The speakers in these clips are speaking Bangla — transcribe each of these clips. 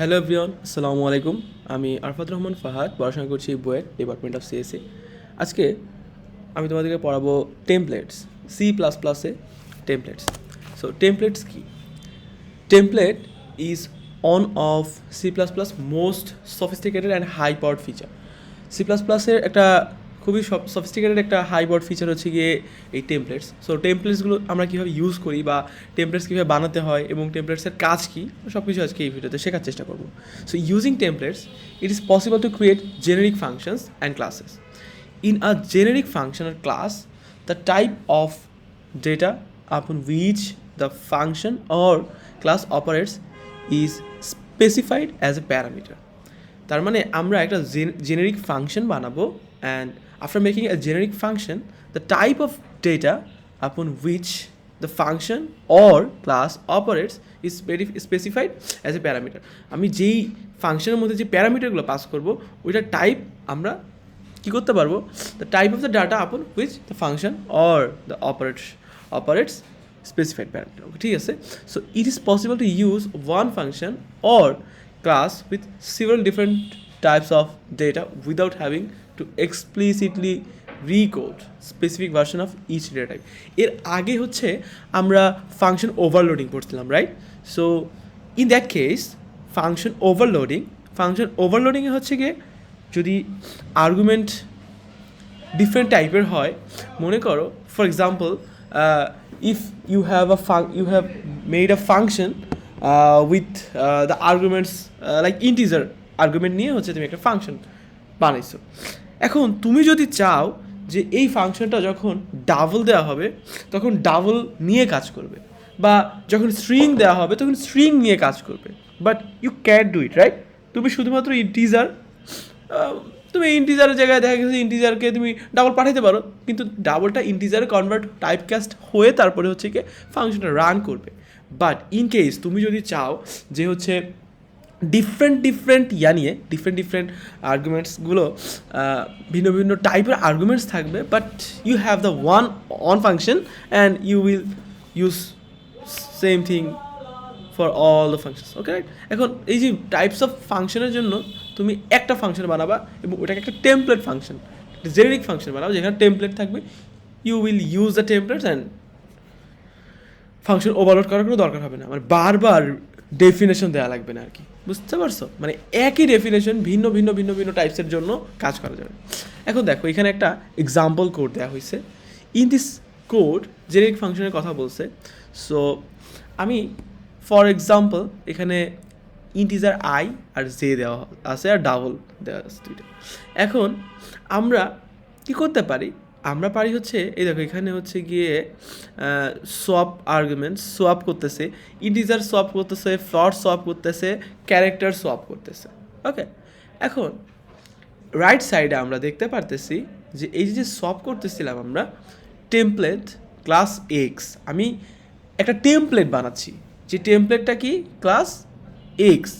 হ্যালো এভরিওয়ান, আসসালামু আলাইকুম। আমি আরফাত রহমান ফাহাদ, পড়াশোনা করছি বুয়েট ডিপার্টমেন্ট অফ সিএসসি আজকে আমি তোমাদেরকে পড়াবো টেমপ্লেটস সি প্লাস প্লাসে templates so templates key? Template is one of C plus plus most sophisticated and high power feature C plus প্লাসের একটা খুবই সফিস্টিকেটেড একটা হাই ফিচার হচ্ছে গিয়ে এই টেমপ্লেটস সো টেমপ্লেটসগুলো আমরা কীভাবে ইউজ করি বা টেমপ্লেটস কীভাবে বানাতে হয় এবং টেমপ্লেটসের কাজ কী সব কিছু আজকে এই ভিডিওতে শেখার চেষ্টা করব। So using templates it is possible to create generic functions and classes in a generic functional class, the type of data upon which the function or class operates is specified as a parameter. তার মানে আমরা একটা জেনেরিক ফাংশন বানাবো and after making a generic function the type of data upon which the function or class operates is specified as a parameter আমি যেই ফাংশনের মধ্যে যে প্যারামিটারগুলো পাস করব ওইটার টাইপ আমরা কী করতে পারব? The type of the data upon which the function or the operates operates specified parameter ঠিক আছে? So it is possible to use one function or class with several different types of data without having to explicitly recode specific version of each data type. এর আগে হচ্ছে আমরা ফাংশন ওভারলোডিং করছিলাম right so in that case function overloading function ওভারলোডিংয়ে হচ্ছে গিয়ে যদি আর্গুমেন্ট ডিফারেন্ট টাইপের হয়, মনে করো for example if you have a fun you have made a function with the arguments like integer argument নিয়ে হচ্ছে তুমি একটা ফাংশন বানাইছো। এখন তুমি যদি চাও যে এই ফাংশনটা যখন ডাবল দেওয়া হবে, তখন ডাবল নিয়ে কাজ করবে বা যখন স্ট্রিং দেওয়া হবে, তখন স্ট্রিং নিয়ে কাজ করবে। But you can do it right তুমি শুধুমাত্র ইন্টিজার তুমি ইন্টিজারের জায়গায় দেখা গেছে ইন্টিজারকে তুমি ডাবল পাঠাতে পারো, কিন্তু ডাবলটা ইন্টিজারে কনভার্ট টাইপ ক্যাস্ট হয়ে তারপরে হচ্ছে কি ফাংশনটা রান করবে। বাট ইন কেস তুমি যদি চাও যে হচ্ছে ডিফারেন্ট ডিফারেন্ট ইয়া নিয়ে ডিফারেন্ট ডিফারেন্ট আর্গুমেন্টসগুলো ভিন্ন ভিন্ন টাইপের আর্গুমেন্টস থাকবে but you have the one on function and you will use same thing for all the functions okay right এখন এই যে টাইপস অফ ফাংশনের জন্য তুমি একটা ফাংশন বানাবা এবং ওটাকে একটা টেমপ্লেট ফাংশন জেনেরিক ফাংশন বানাবো, যেখানে টেমপ্লেট থাকবে you will use the templates and function overload করার কোনো দরকার হবে না। মানে বারবার ডেফিনেশন দেওয়া লাগবে না আর কি। বুঝতে পারছ? মানে একই ডেফিনেশন ভিন্ন ভিন্ন ভিন্ন ভিন্ন টাইপসের জন্য কাজ করা যাবে। এখন দেখো, এখানে একটা এক্সাম্পল কোড দেওয়া হয়েছে ইন দিস কোড জেনেরিক ফাংশনের কথা বলছে। সো আমি ফর এক্সাম্পল এখানে ইন্টিজার আই আর জে দেওয়া আছে আর ডাবল দেওয়া আছে দুইটা। এখন, আমরা কি করতে পারি? আমরা পারি হচ্ছে, এই দেখো, এখানে হচ্ছে গিয়ে সোয়াপ আর্গুমেন্ট সোয়াপ করতেছে ইন্টিজার সোয়াপ করতেছে ফ্লট সোয়াপ করতেছে ক্যারেক্টার সোয়াপ করতেছে ওকে এখন রাইট সাইডে আমরা দেখতে পারতেছি যে এই যে সোয়াপ করতেছিলাম আমরা টেমপ্লেট ক্লাস এক্স আমি একটা টেমপ্লেট বানাচ্ছি, যে টেমপ্লেটটা কি? ক্লাস এক্স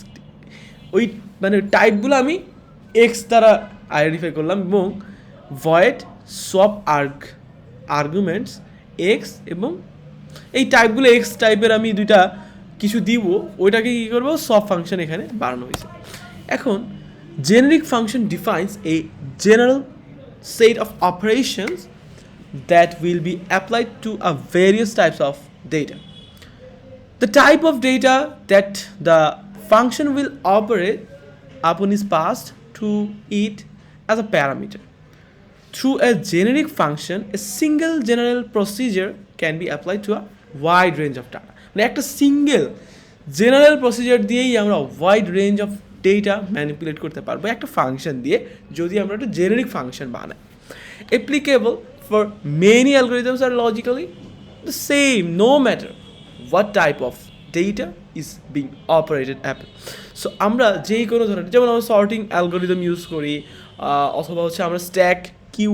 ওই মানে টাইপগুলো আমি এক্স দ্বারা আইডেন্টিফাই করলাম এবং ভয়েড সব আর্গ আর্গুমেন্টস এক্স এবং এই টাইপগুলো এক্স টাইপের আমি দুইটা কিছু দিব, ওইটাকে কী করব? সব ফাংশন এখানে বাড়ানো হয়েছে। এখন জেনারিক ফাংশন ডিফাইন্স এই general set of operations that will be applied to a various types of data the type of data that the function will operate upon is passed to it as a parameter Through a generic function, a single general procedure can be applied to a wide range of data. মানে একটা সিঙ্গেল জেনারেল প্রসিজার দিয়েই আমরা wide range of data manipulate করতে পারব একটা ফাংশন দিয়ে যদি আমরা একটা জেনারিক ফাংশন বানাই applicable for many algorithms are logically the same no matter what type of data is being operated upon so আমরা যেই কোনো ধরনের যেমন আমরা সর্টিং অ্যালগোরিদম ইউজ করি অথবা হচ্ছে আমরা স্ট্যাক কিউ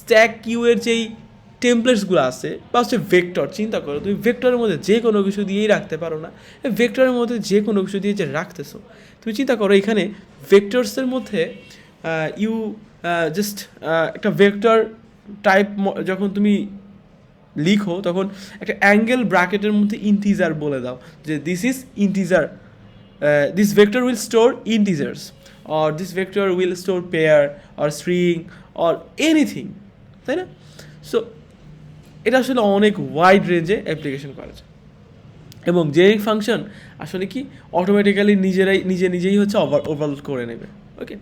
স্ট্যাক কিউ এর যেই টেমপ্লেটসগুলো আছে, বা হচ্ছে ভেক্টর চিন্তা করো তুমি ভেক্টরের মধ্যে যে কোনো কিছু দিয়েই রাখতে পারো না ভেক্টরের মধ্যে যে কোনো কিছু দিয়ে যে রাখতেছো, তুমি চিন্তা করো এখানে ভেক্টরসের মধ্যে ইউ জাস্ট একটা ভেক্টর টাইপ যখন তুমি লিখো, তখন একটা অ্যাঙ্গেল ব্র্যাকেটের মধ্যে ইন্টিজার বলে দাও, যে this is integer this vector will store integers, or this vector will store pair or string or anything তাই না? সো এটা আসলে অনেক ওয়াইড রেঞ্জে অ্যাপ্লিকেশন করা যায়। এবং জেনেরিক ফাংশন আসলে কি অটোমেটিক্যালি নিজেরাই, নিজে নিজেই হচ্ছে ওভার ওভারলোড করে নেবে। ওকে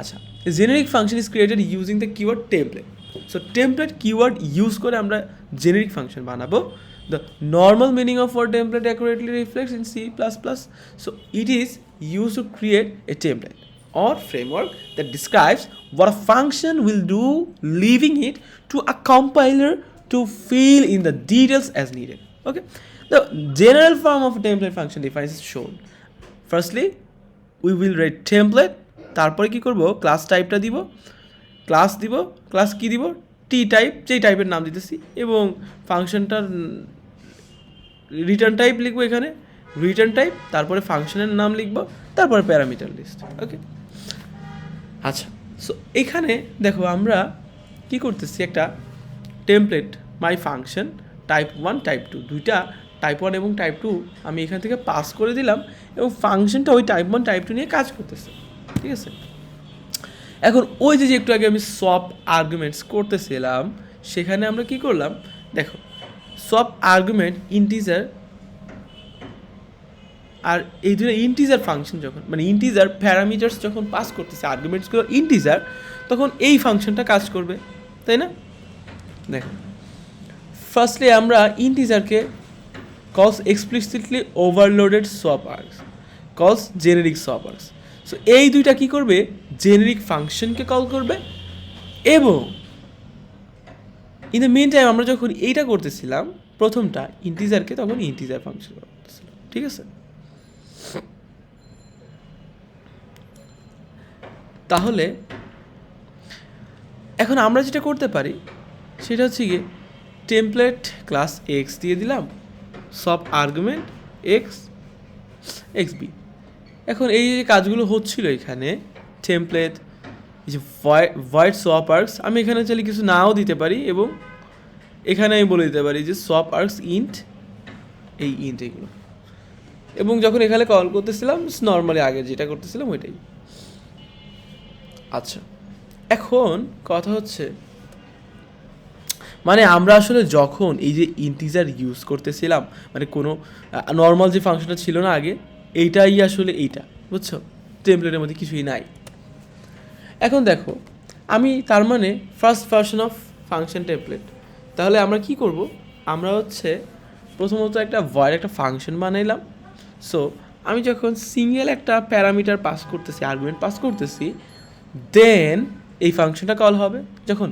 আচ্ছা generic function is created using the keyword template so template keyword use করে আমরা জেনেরিক ফাংশন বানাবো। The normal meaning of word template accurately reflects in C plus plus so it is use to create a template or framework that describes what a function will do, leaving it to a compiler to fill in the details as needed. Okay, the general form of a template function defines is shown. Firstly, we will write template তারপরে কি করব ক্লাস টাইপটা দিব ক্লাস দিব ক্লাস কি দিব টি টাইপ যেই টাইপের নাম দিতেছি এবং ফাংশনটার রিটার্ন টাইপ লিখব এখানে রিটার্ন টাইপ তারপরে ফাংশনের নাম লিখব তারপরে প্যারামিটার লিস্ট ওকে আচ্ছা সো এখানে দেখো আমরা কি করতেছি? একটা template my function type one type two দুইটা টাইপ ওয়ান এবং টাইপ টু আমি এখান থেকে পাস করে দিলাম এবং ফাংশনটা ওই টাইপ ওয়ান টাইপ টু নিয়ে কাজ করতেছে। ঠিক আছে? এখন ওই যে একটু আগে আমি সব আর্গুমেন্টস করতেছিলাম, সেখানে আমরা কি করলাম? দেখো, সব আর্গুমেন্ট ইন্টিজার আর এই দুটো ইন্টিজার ফাংশন যখন মানে ইন্টিজার প্যারামিটার্স যখন পাস করতেছে আর্গুমেন্টসগুলো ইন্টিজার তখন এই ফাংশনটা কাজ করবে, তাই না? দেখো ফার্স্টলি আমরা ইন্টিজারকে calls explicitly overloaded swap args calls generic swap args so এই দুইটা কি করবে? জেনেরিক ফাংশনকে কল করবে এবং ইন দ্য মেন টাইম আমরা যখন এইটা করতেছিলাম, প্রথমটা ইন্টিজারকে তখন ইন্টিজার ফাংশন করতেছিলাম, ঠিক আছে? তাহলে, এখন আমরা যেটা করতে পারি, সেটা হচ্ছে গিয়ে টেমপ্লেট ক্লাস এক্স দিয়ে দিলাম, সব আর্গুমেন্ট এক্স এক্স বি এখন এই যে কাজগুলো হচ্ছিল এখানে টেমপ্লেট যে হোয়াইট সোয়াপ আর্কস আমি এখানে চাইলে কিছু নাও দিতে পারি এবং এখানে আমি বলে দিতে পারি যে সোয়াপ আর্কস ইন্ট এই ইন্ট এগুলো। এবং যখন এখানে কল করতেছিলাম নর্মালি আগে যেটা করতেছিলাম, ওইটাই। আচ্ছা এখন কথা হচ্ছে মানে আমরা আসলে যখন এই যে ইন্টিজার ইউজ করতেছিলাম মানে কোনো নর্মাল যে ফাংশনটা ছিল না আগে, এইটাই আসলে এইটা, বুঝছ? টেমপ্লেটের মধ্যে কিছুই নাই। এখন দেখো, আমি তার মানে first version of function template তাহলে আমরা কি করব? আমরা হচ্ছে প্রথমত একটা ভয়ের একটা ফাংশন বানাইলাম সো আমি যখন সিঙ্গেল একটা প্যারামিটার পাস করতেছি আর্গুমেন্ট পাস করতেছি দেন এই ফাংশনটা কল হবে। যখন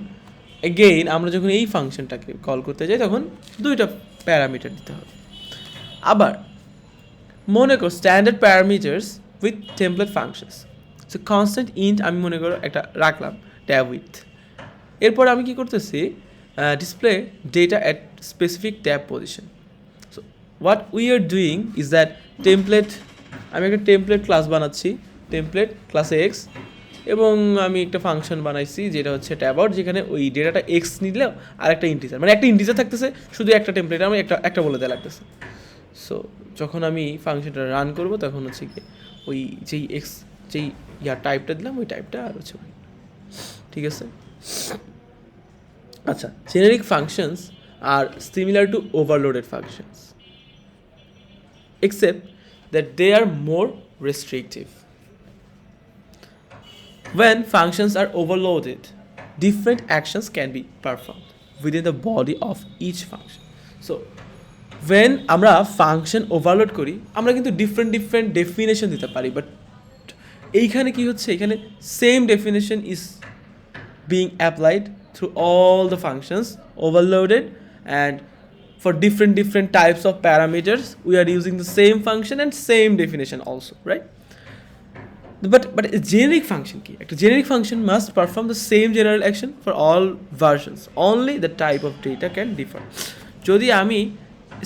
এগেইন আমরা যখন এই ফাংশনটাকে কল করতে যাই, তখন দুইটা প্যারামিটার দিতে হবে। আবার, মনে করো standard parameters with template functions so constant int আমি মনে করো একটা রাখলাম ট্যাব উইথ এরপর আমি কি করতেছি? Display data at specific tab position so what we are doing is that template আমি একটা টেমপ্লেট ক্লাস বানাচ্ছি। টেমপ্লেট ক্লাসে এক্স এবং আমি একটা ফাংশন বানাইছি যেটা হচ্ছে ট্যাবআউট যেখানে ওই ডেটাটা এক্স নিলেও আর একটা ইন্টিজার মানে একটা ইন্টিজার থাকতেছে, শুধু একটা টেমপ্লেট আমি একটা একটা বলে দেওয়া লাগতেছে। সো যখন আমি ফাংশনটা রান করব, তখন হচ্ছে কি ওই যেই এক্স যেই ইয়ার টাইপটা দিলাম, ওই টাইপটা আর হচ্ছে ঠিক আছে? আচ্ছা generic functions are similar to overloaded functions except that they are more restrictive. When functions are overloaded, different actions can be performed within the body of each function. So, when আমরা ফাংশন ওভারলোড করি আমরা কিন্তু ডিফারেন্ট ডিফারেন্ট ডেফিনেশন দিতে পারি বাট এইখানে কি হচ্ছে এখানে same definition is being applied through all the functions overloaded and for different different types of parameters we are using the same function and same definition also right but but a generic function key a generic function must perform the same general action for all versions only the type of data can differ যদি আমি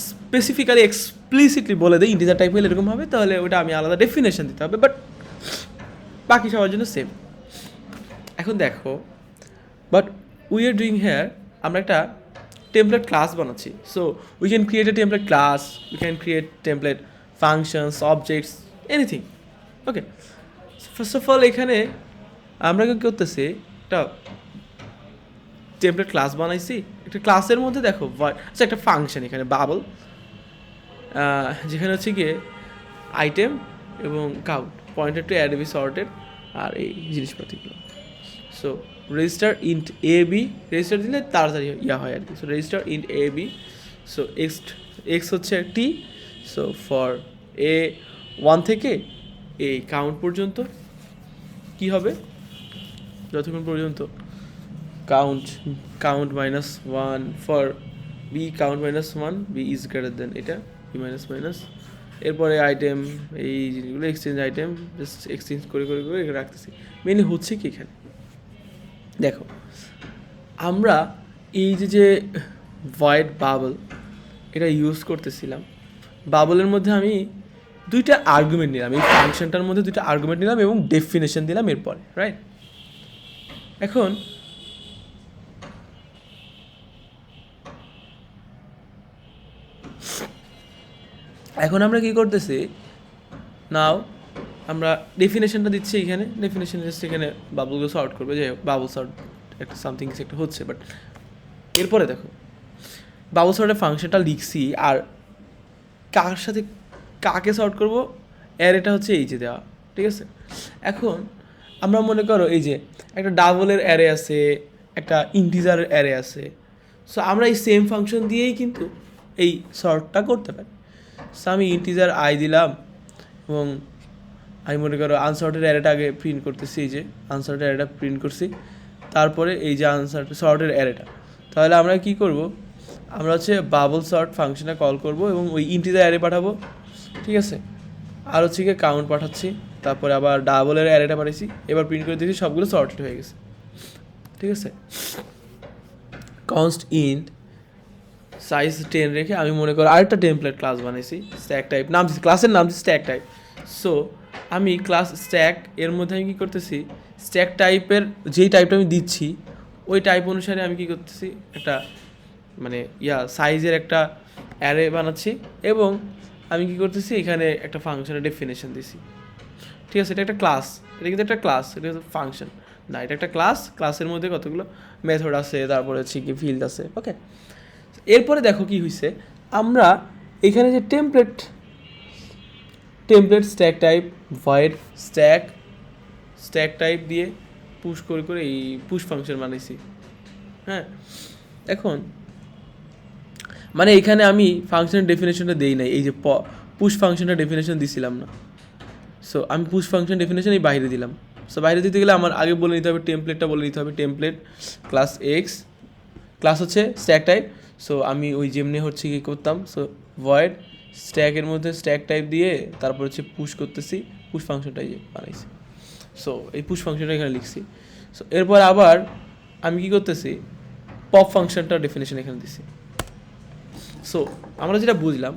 স্পেসিফিক্যালি এক্সপ্লিসিটলি বলে দিই ইন্টিজার টাইপ হলে এরকম হবে তাহলে ওটা আমি আলাদা ডেফিনেশন দিতে হবে বাট বাকি সবার জন্য সেম এখন দেখো but we are doing here আমরা একটা টেমপ্লেট ক্লাস বানাচ্ছি। So we can create a template class we can create template functions objects anything okay first of all এখানে আমরা কি করতেছি? একটা টেমপ্লেট ক্লাস বানাইছি। একটা ক্লাসের মধ্যে দেখো আচ্ছা একটা ফাংশন এখানে বাবল যেখানে হচ্ছে গিয়ে আইটেম এবং count pointed to add B sorted আর এই জিনিসপাতিগুলো so register int A B register দিলে তাড়াতাড়ি ইয়া হয় আর কি। So register int A B so X X হচ্ছে T so for A one থেকে এই কাউন্ট পর্যন্ত কি হবে? যতক্ষণ পর্যন্ত count count minus one for B count minus one B is greater than এটা বি মাইনাস মাইনাস এরপরে আইটেম এই জিনিসগুলো এক্সচেঞ্জ আইটেম জাস্ট এক্সচেঞ্জ করে করে করে রাখতেছি। মেনলি হচ্ছে কি এখানে? দেখো, আমরা এই যে যে ভয়েড বাবল এটা ইউজ করতেছিলাম বাবলের মধ্যে আমি দুইটা আর্গুমেন্ট নিলাম, এই ফাংশনটার মধ্যে দুইটা আর্গুমেন্ট নিলাম এবং ডেফিনেশন দিলাম এরপরে রাইট এখন এখন আমরা কি করতেছি? নাও আমরা ডেফিনেশনটা দিচ্ছি এখানে ডেফিনেশন জাস্ট এখানে বাবলগুলো সর্ট করবে যে বাবল সর্ট একটা সামথিং কিছু একটা হচ্ছে বাট এরপরে দেখো, বাবল সর্টের ফাংশনটা লিখছি, আর কার সাথে কাকে সর্ট করব, এর এটা হচ্ছে এই যে দেওয়া, ঠিক আছে? এখন আমরা মনে করো এই যে একটা ডাবলের অ্যারে আছে, একটা ইন্টিজারের অ্যারে আছে সো আমরা এই সেম ফাংশন দিয়েই কিন্তু এই সর্টটা করতে পারি। সো আমি ইন্টিজার আই দিলাম এবং আমি মনে করো আনসর্টের অ্যারেটা আগে প্রিন্ট করতেছি, এই যে আনসর্টের অ্যারেটা প্রিন্ট করছি। তারপরে এই যে আনসার সর্টের অ্যারেটা তাহলে আমরা কি করব? আমরা হচ্ছে বাবল সর্ট ফাংশনে কল করব এবং ওই ইন্টিজার অ্যারে পাঠাবো, ঠিক আছে? আর হচ্ছে গিয়ে কাউন্ট পাঠাচ্ছি, তারপরে আবার ডাবলের অ্যারেটা পাঠিয়েছি এবার প্রিন্ট করে দিয়েছি, সবগুলো সর্টেড হয়ে গেছে। ঠিক আছে? কনস্ট ইন্ট সাইজ টেন রেখে আমি মনে করি আরেকটা টেমপ্লেট ক্লাস বানিয়েছি স্ট্যাক টাইপ নাম ক্লাসের নাম স্ট্যাক টাইপ সো আমি ক্লাস স্ট্যাক এর মধ্যে আমি কী করতেছি? স্ট্যাক টাইপের যেই টাইপটা আমি দিচ্ছি, ওই টাইপ অনুসারে আমি কী করতেছি? একটা মানে ইয়া সাইজের একটা অ্যারে বানাচ্ছি এবং আমি কী করতেছি? এখানে একটা ফাংশনের ডেফিনেশন দিছি। ঠিক আছে, এটা একটা ক্লাস এটা কিন্তু একটা ক্লাস এটা হচ্ছে ফাংশন না, এটা একটা ক্লাস ক্লাসের মধ্যে কতগুলো মেথড আছে, তারপরে হচ্ছে কি ফিল্ড আছে ওকে এরপরে দেখো কি হয়েছে আমরা এখানে যে template template stack type void stack stack type দিয়ে পুশ করে করে এই পুশ ফাংশন বানাইছি। হ্যাঁ? এখন মানে এখানে আমি ফাংশনের ডেফিনেশনটা দেই নাই, এই যে পুশ ফাংশনের ডেফিনেশন দিছিলাম না। সো আমি পুশ ফাংশন ডেফিনেশন এই বাইরে দিলাম। সো বাইরে দিতে গেলে আমার আগে বলে নিতে হবে টেমপ্লেটটা বলে নিতে হবে টেমপ্লেট ক্লাস এক্স ক্লাস হচ্ছে স্ট্যাক টাইপ সো আমি ওই যেমনি হচ্ছে কি করতাম সো ভয়েড স্ট্যাকের মধ্যে স্ট্যাক টাইপ দিয়ে তারপর হচ্ছে পুশ করতেছি পুশ ফাংশনটাই যে বানাইছি। সো এই পুশ ফাংশনটা এখানে লিখছি। সো এরপর আবার আমি কি করতেছি? পপ ফাংশনটা ডেফিনেশন এখানে দিছি। সো আমরা যেটা বুঝলাম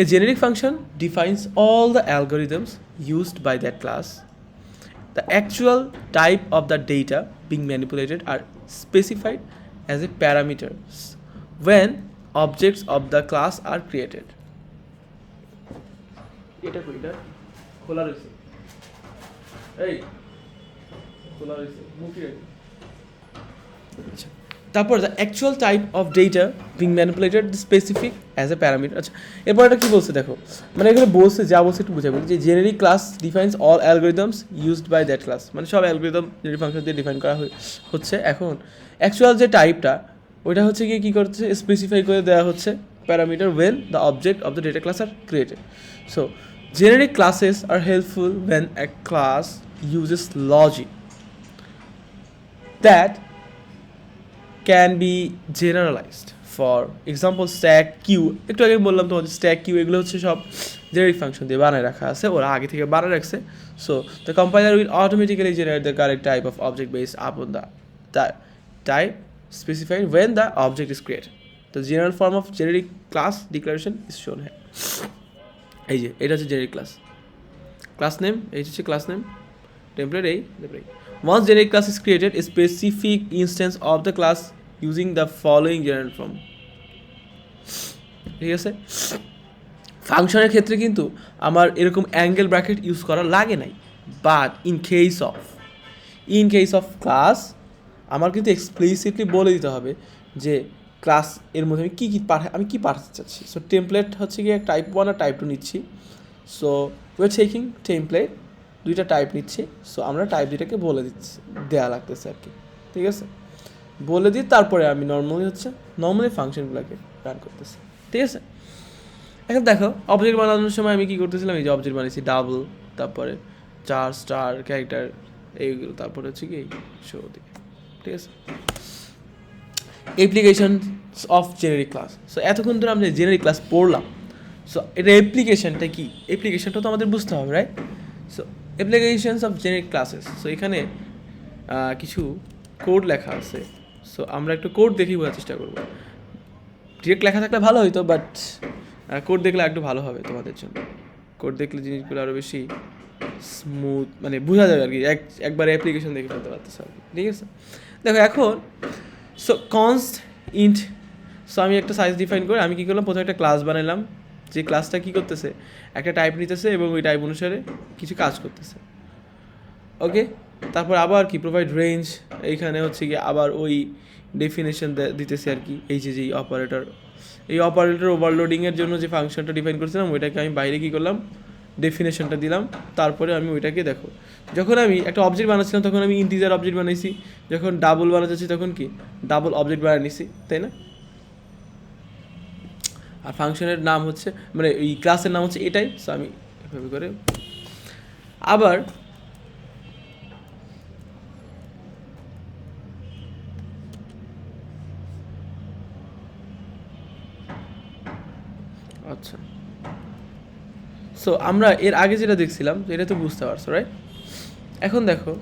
a generic function defines all the algorithms used by that class the actual type of the data being manipulated are specified as a parameter when objects of the class are created. এটা কই? এটা খোলা রয়েছে। এই খোলা রয়েছে। মুখি আচ্ছা। তারপর the actual type of data being manipulated specific as a parameter আচ্ছা এরপর এটা কী বলছে দেখো? মানে এখানে বলছে যা বলছে একটু বুঝাবো যে generic class defines all algorithms used by that class মানে সব অ্যালগোরিদম জেনারিক ফাংশন দিয়ে ডিফাইন করা হচ্ছে এখন। অ্যাকচুয়াল যে টাইপটা ওইটা হচ্ছে গিয়ে কী করছে? স্পেসিফাই করে দেওয়া হচ্ছে parameter when the object of the data class are created so generic classes are helpful when a class uses logic that can be generalized for example stack queue একটু আগে বললাম তোমাদের স্ট্যাক কিউ এগুলো হচ্ছে সব জেনারিক ফাংশন দিয়ে বানায় রাখা আছে, ওরা আগে থেকে বানায় রাখছে। So the compiler will automatically generate the correct type of object based upon the type specified when the object is create the general form of generic class declaration is shown হ্যাঁ এই যে এটা হচ্ছে জেনারিক ক্লাস ক্লাস নেম এই হচ্ছে ক্লাস নেম টেমপ্লেট এই generic class is created, a specific instance of the class using the following general form. ঠিক আছে? ফাংশনের ক্ষেত্রে কিন্তু আমার এরকম অ্যাঙ্গেল ব্র্যাকেট ইউজ করা লাগে নাই। But in case of in case of class আমার কিন্তু এক্সপ্লিসিটলি বলে দিতে হবে যে ক্লাস এর মধ্যে আমি কী কী পাঠা, আমি কী পাঠাতে চাচ্ছি। সো টেমপ্লেট হচ্ছে গিয়ে টাইপ ওয়ান আর টাইপ টু নিচ্ছি। সো ওয়ে টেকিং টেমপ্লেট দুইটা টাইপ নিচ্ছি। সো আমরা টাইপ দুইটাকে বলে দিচ্ছি দেওয়া লাগতেছে আর কি। ঠিক আছে? বলে দিয়ে তারপরে আমি নর্মালি হচ্ছে নর্মালি ফাংশনগুলোকে রান করতেছি। ঠিক আছে? এখন দেখো অবজেক্ট বানানোর সময় আমি কী করতেছিলাম? এই যে অবজেক্ট বানিয়েছি ডাবল তারপরে চার স্টার ক্যারেক্টার এইগুলো, তারপরে হচ্ছে কি শো দিকে। ঠিক আছে application of generic class so এতক্ষণ ধরে আমরা জেনারিক ক্লাস পড়লাম সো এটা অ্যাপ্লিকেশনটা কি? অ্যাপ্লিকেশনটা তো আমাদের বুঝতে হবে right so applications of generic classes so এখানে কিছু কোড লেখা আছে। সো আমরা একটু কোড দেখেই বোঝার চেষ্টা করব। ডিরেক্ট লেখা থাকলে ভালো হতো বাট কোড দেখলে একটু ভালো হবে তোমাদের জন্য। কোড দেখলে জিনিসগুলো আরও বেশি স্মুথ মানে বোঝা যাবে আর কি। এক, একবার অ্যাপ্লিকেশন দেখে ফেলতে পারতেছে আর কি। ঠিক আছে? দেখো, এখন সো কনস্ট ইন্ট সো আমি একটা সাইজ ডিফাইন করে, আমি কী করলাম? প্রথমে একটা ক্লাস বানালাম যে ক্লাসটা কী করতেছে? একটা টাইপ নিতেছে এবং ওই টাইপ অনুসারে কিছু কাজ করতেছে। ওকে তারপর আবার কি? প্রোভাইড রেঞ্জ এইখানে হচ্ছে কি আবার ওই ডেফিনেশন দিতেছে আর কি, এই যে যে অপারেটর এই অপারেটর ওভারলোডিংয়ের জন্য যে ফাংশনটা ডিফাইন করছিলাম, ওইটাকে আমি বাইরে কী করলাম? ডেফিনেশনটা দিলাম, তারপরে আমি ওইটাকে দেখো। যখন আমি একটা অবজেক্ট বানাচ্ছিলাম, তখন আমি ইন্টিজার অবজেক্ট বানাইছি। যখন ডাবল বানাচ্ছি, তখন কি? ডাবল অবজেক্ট বানিয়ে নিছি, তাই না? আর ফাংশনের নাম হচ্ছে মানে এই ক্লাসের নাম হচ্ছে এটাই সো আমি এভাবে করে আবার আচ্ছা সো আমরা এর আগে যেটা দেখছিলাম এটা তো বুঝতে পারছ রাইট এখন দেখো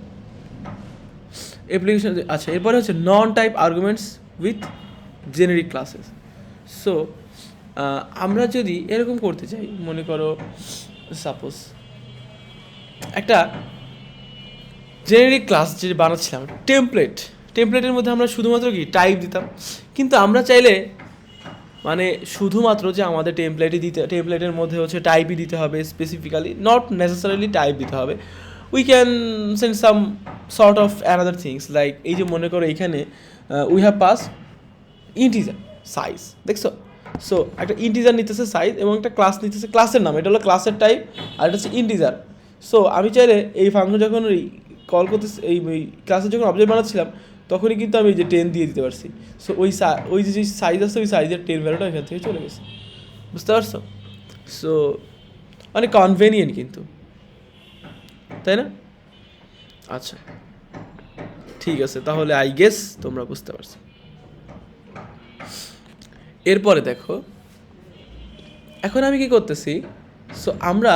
অ্যাপ্লিকেশন আচ্ছা এরপরে হচ্ছে non type arguments with generic classes so আমরা যদি এরকম করতে চাই, মনে করো সাপোজ একটা জেনারিক ক্লাস যে বানাচ্ছিলাম টেমপ্লেট টেমপ্লেটের মধ্যে আমরা শুধুমাত্র কি টাইপ দিতাম। কিন্তু আমরা চাইলে মানে শুধুমাত্র যে আমাদের টেমপ্লেটই দিতে টেমপ্লেটের মধ্যে হচ্ছে টাইপই দিতে হবে স্পেসিফিক্যালি নট নেসেসারিলি টাইপ দিতে হবে। We can send some sort of another things like এই যে মনে করো এখানে we have pass integer size দেখছ? সো একটা ইন্টিজার নিতেছে সাইজ এবং একটা ক্লাস নিতেছে ক্লাসের নাম, এটা হলো ক্লাসের টাইপ আর এটা হচ্ছে ইন্টিজার সো আমি চাইলে এই ফাংশন যখন কল করতে এই ক্লাসে যখন অবজেক্ট বানাচ্ছিলাম তখনই কিন্তু আমি যে টেন দিয়ে দিতে পারছি। সো ওই ওই যে সাইজ আছে, ওই সাইজের টেন ভ্যালুটা এখান থেকে চলে গেছে। বুঝতে পারছ? সো অনেক কনভেনিয়েন্ট কিন্তু। তাই না? আচ্ছা। ঠিক আছে, তাহলে আই গেস তোমরা বুঝতে পারছ। এরপরে দেখো, এখন আমি কি করতেছি? সো আমরা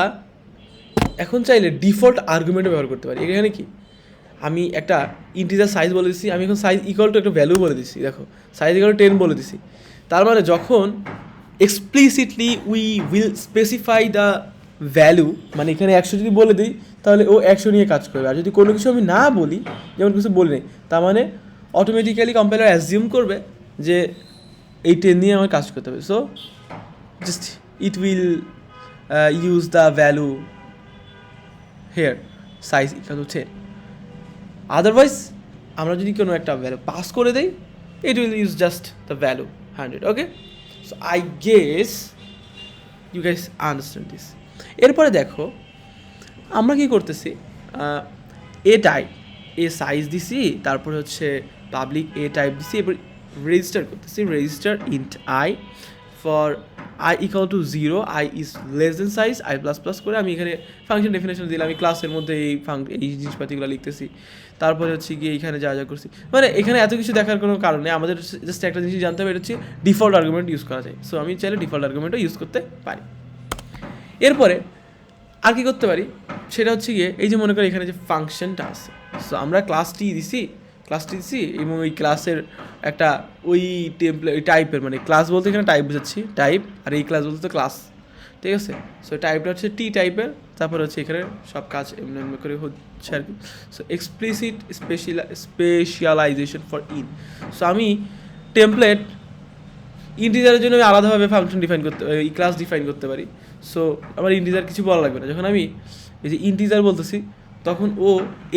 এখন চাইলে ডিফল্ট আর্গুমেন্টও ব্যবহার করতে পারি। এখানে কি? আমি একটা ইন্টিজার সাইজ বলে দিচ্ছি আমি এখন সাইজ ইকুয়াল টু একটা ভ্যালু বলে দিচ্ছি দেখো। সাইজ ইকুয়াল টেন বলে দিছি। তার মানে যখন explicitly we will specify the value মানে এখানে একশো যদি বলে দিই, তাহলে ও একশো নিয়ে কাজ করবে। আর যদি কোনো কিছু আমি না বলি, যেমন কিছু বলি নাই, তার মানে অটোমেটিক্যালি কম্পাইলার অ্যাজিউম করবে যে এই টেন নিয়ে আমার কাজ করতে হবে। So just it will use the value here size equal to ten otherwise আমরা যদি কোনো একটা ভ্যালু পাস করে দেই it will use just the value hundred okay so I guess you guys understand this এরপরে দেখো, আমরা কি করতেছি? এ টাইপ এ সাইজ দিছি, তারপরে হচ্ছে পাবলিক এ টাইপ দিছি, এরপর রেজিস্টার করতেছি register int I for I equal to zero I is less than size I plus plus করে আমি এখানে ফাংশন ডেফিনেশন দিলাম, আমি ক্লাসের মধ্যে এই ফাং এই জিনিসপাতিগুলো লিখতেছি। তারপরে হচ্ছে গিয়ে এখানে যা যা করছি। মানে এখানে এত কিছু দেখার কোনো কারণে আমাদের জাস্ট একটা জিনিস জানতে হবে, এটা হচ্ছে ডিফল্ট আর্গুমেন্ট ইউজ করা যায়। সো আমি চাইলে ডিফল্ট আর্গুমেন্টও ইউজ করতে পারি। এরপরে আর কি করতে পারি? সেটা হচ্ছে গিয়ে এই যে মনে করি এখানে যে ফাংশনটা আছে। সো আমরা ক্লাসটি দিছি ক্লাসটি দিছি এবং ওই ক্লাসের একটা ওই টেম্পলে টাইপের মানে ক্লাস বলতে এখানে টাইপ বুঝাচ্ছি টাইপ আর এই ক্লাস বলতে তো ক্লাস ঠিক আছে? সো টাইপটা হচ্ছে টি টাইপের তারপর হচ্ছে এখানে সব কাজ এমনি এমনি করে হচ্ছে আর কি। So explicit special specialization for in so আমি টেমপ্লেট ইন্টিজারের জন্য আমি আলাদাভাবে ফাংশন ডিফাইন করতে এই ক্লাস ডিফাইন করতে পারি। সো আমার ইন্টিজার কিছু বলা লাগবে না। যখন আমি এই যে ইন্টিজার বলতেছি, তখন ও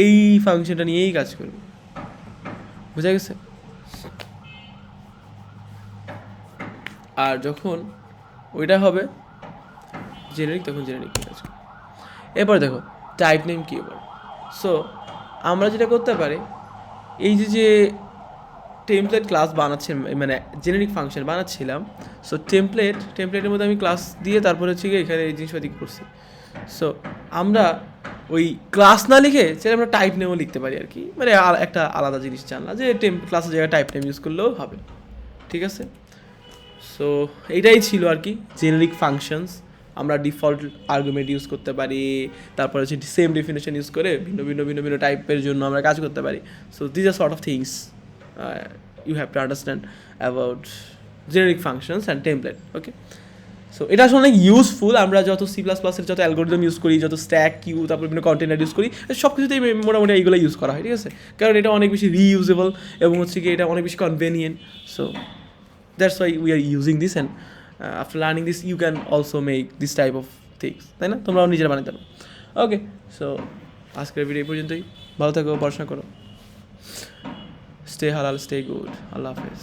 এই ফাংশনটা নিয়েই কাজ করবে। বুঝা গেছে? আর যখন ওইটা হবে জেনারিক তখন জেনারিক কাজ এরপর দেখো টাইপ নেম কিওয়ার্ড সো আমরা যেটা করতে পারি, এই যে যে টেমপ্লেট ক্লাস বানাচ্ছি মানে জেনারিক ফাংশন বানাচ্ছিলাম সো টেমপ্লেট টেমপ্লেটের মধ্যে আমি ক্লাস দিয়ে তারপরে হচ্ছে গিয়ে এখানে এই জিনিসপাতি করছি। সো আমরা ওই ক্লাস না লিখে সেটা আমরা টাইপ নেমও লিখতে পারি আর কি। মানে একটা আলাদা জিনিস জানলা যে টেম ক্লাসের জায়গায় টাইপ নেম ইউজ করলেও হবে। ঠিক আছে? সো এইটাই ছিল আর কি। জেনারিক ফাংশনস আমরা ডিফল্ট আর্গুমেন্ট ইউজ করতে পারি, তারপরে হচ্ছে সেম ডেফিনেশন ইউজ করে ভিন্ন ভিন্ন ভিন্ন ভিন্ন টাইপের জন্য আমরা কাজ করতে পারি। So these are sort of things you have to understand about generic functions and template okay so এটা আসলে অনেক ইউজফুল আমরা যত সি প্লাস প্লাসের যত অ্যালগোরিদম ইউজ করি, যত স্ট্যাক কিউ তারপর বিভিন্ন কন্টেনার ইউজ করি সব কিছুতেই মোটামুটি এইগুলো ইউজ করা হয়, ঠিক আছে? কারণ এটা অনেক বেশি রিইউজেবল এবং হচ্ছে কি এটা অনেক বেশি convenient so that's why we are using this and after learning this you can also make this type of things তাই না? তোমরাও নিজেরা বানাতে পারো ওকে সো আজকের ভিডিও এই পর্যন্তই। ভালো থাকো, পড়াশোনা করো। স্টে হালাল স্টে গুড আল্লাহ হাফেজ।